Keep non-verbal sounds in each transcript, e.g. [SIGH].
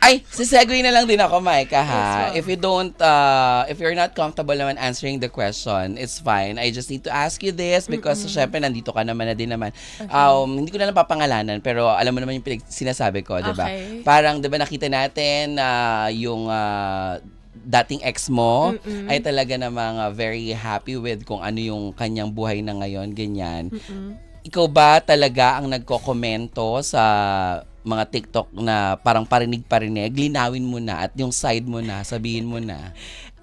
Ay, sisegue na lang din ako, Micah, ha? Yes, if you don't, uh, if you're not comfortable naman answering the question, it's fine. I just need to ask you this because, syempre, nandito ka naman na din naman. Um, hindi ko na napapangalanan, pero alam mo naman yung pinag- sinasabi ko, di ba? Okay. Parang, di ba, nakita natin uh, yung uh, dating ex mo ay talaga namang uh, very happy with kung ano yung kanyang buhay na ngayon, ganyan. Ikaw ba talaga ang nagkokomento sa mga TikTok na parang parinig-parinig? Linawin mo na at yung side mo na, sabihin mo na.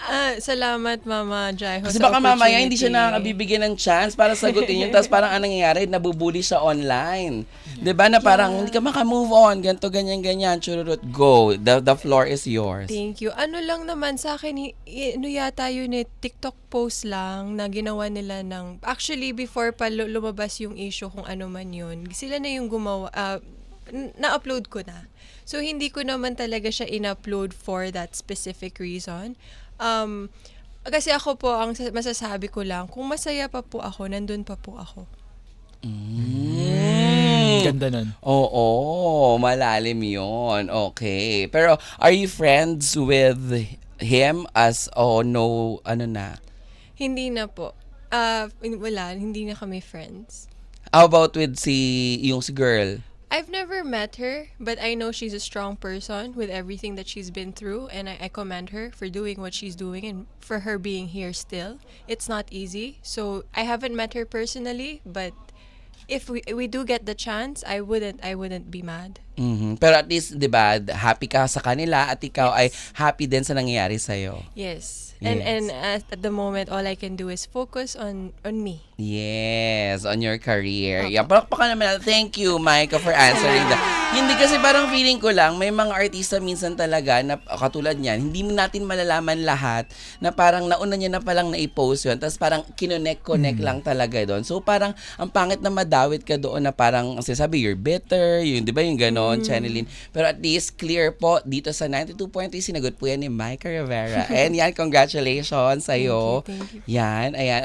Ah, salamat, Mama Jaiho. Kasi sa baka mamaya hindi siya nakakabibigyan ng chance para sagutin yun. Tapos parang anong nangyayari, nabubuli siya online. 'Di ba na parang hindi ka maka-move on, ganto ganyan ganyan, chururut, go. The the floor is yours. Thank you. Ano lang naman sa akin, i- i- ano yata yun eh, TikTok post lang na ginawa nila ng, actually before pa lu- lumabas yung issue kung ano man yun, sila na yung gumawa, ah, na-upload ko na. So, hindi ko naman talaga siya in-upload for that specific reason. Um, kasi ako po, ang sa- masasabi ko lang, kung masaya pa po ako, nandun pa po ako. Mm. Ganda nun. Oo, malalim yon. Okay. Pero are you friends with him as oh no ano na? Hindi na po. Ah, wala, hindi na kami friends. How about with si yung si girl? I've never met her, but I know she's a strong person with everything that she's been through, and I, I commend her for doing what she's doing and for her being here still. It's not easy. So I haven't met her personally, but if we we do get the chance, I wouldn't I wouldn't be mad. Mhm. Pero at least, 'di ba, happy ka sa kanila at ikaw ay happy din sa nangyayari sa Yes. And Yes. and at, at the moment, all I can do is focus on on me. Yes, on your career. Yeah, palakpakan naman natin. Thank you, Micah, for answering that. [LAUGHS] Hindi kasi parang feeling ko lang, may mga artista minsan talaga na katulad niyan, hindi natin malalaman lahat na parang nauna niya na palang na-post yun, tapos parang kinonect-connect lang talaga doon. So parang ang pangit na madawit ka doon na parang ang sinasabi, you're bitter, yun, di ba yung ganon, Channeline. Pero at least clear po dito sa 92.3, sinagot po yan ni Micah Rivera. [LAUGHS] And yan, congratulations sa'yo. Thank you, thank you. Yan, ayan.